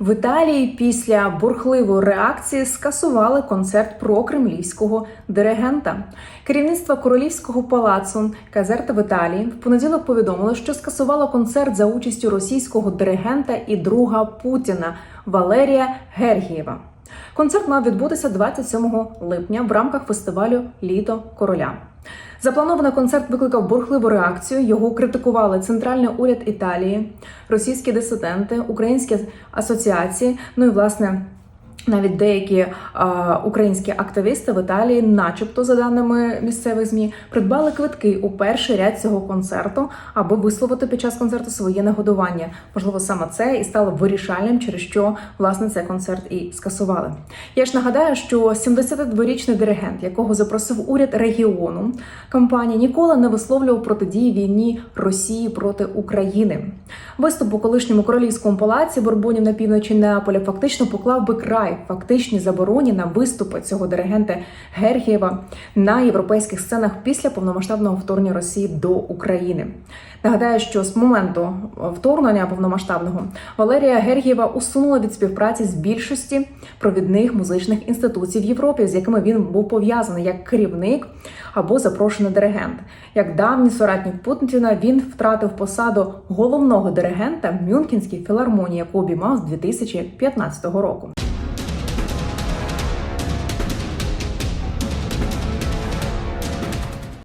В Італії після бурхливої реакції скасували концерт про кремлівського диригента. Керівництво королівського палацу Казерта в Італії в понеділок повідомило, що скасувало концерт за участю російського диригента і друга Путіна Валерія Гергієва. Концерт мав відбутися 27 липня в рамках фестивалю Літо короля. Запланований концерт викликав бурхливу реакцію. Його критикували центральний уряд Італії, російські дисиденти, українські асоціації. Ну і власне. Навіть деякі е, українські активісти в Італії, начебто, за даними місцевих змі, придбали квитки у перший ряд цього концерту, аби висловити під час концерту своє негодування. Можливо, саме це і стало вирішальним, через що власне цей концерт і скасували. Я ж нагадаю, що 72-річний диригент, якого запросив уряд регіону, компанії ніколи не висловлював протидії війні Росії проти України. Виступ у колишньому королівському палаці Бурбонів на півночі Неаполя фактично поклав би край фактичній забороні на виступи цього диригента Гергієва на європейських сценах після повномасштабного вторгнення Росії до України. Нагадаю, що з моменту вторгнення повномасштабного Валерія Гергієва усунула від співпраці з більшості провідних музичних інституцій в Європі, з якими він був пов'язаний як керівник або запрошений диригент. Як давній соратник Путіна, він втратив посаду головного диригента Мюнхенській філармонії, яку обіймав з 2015 року.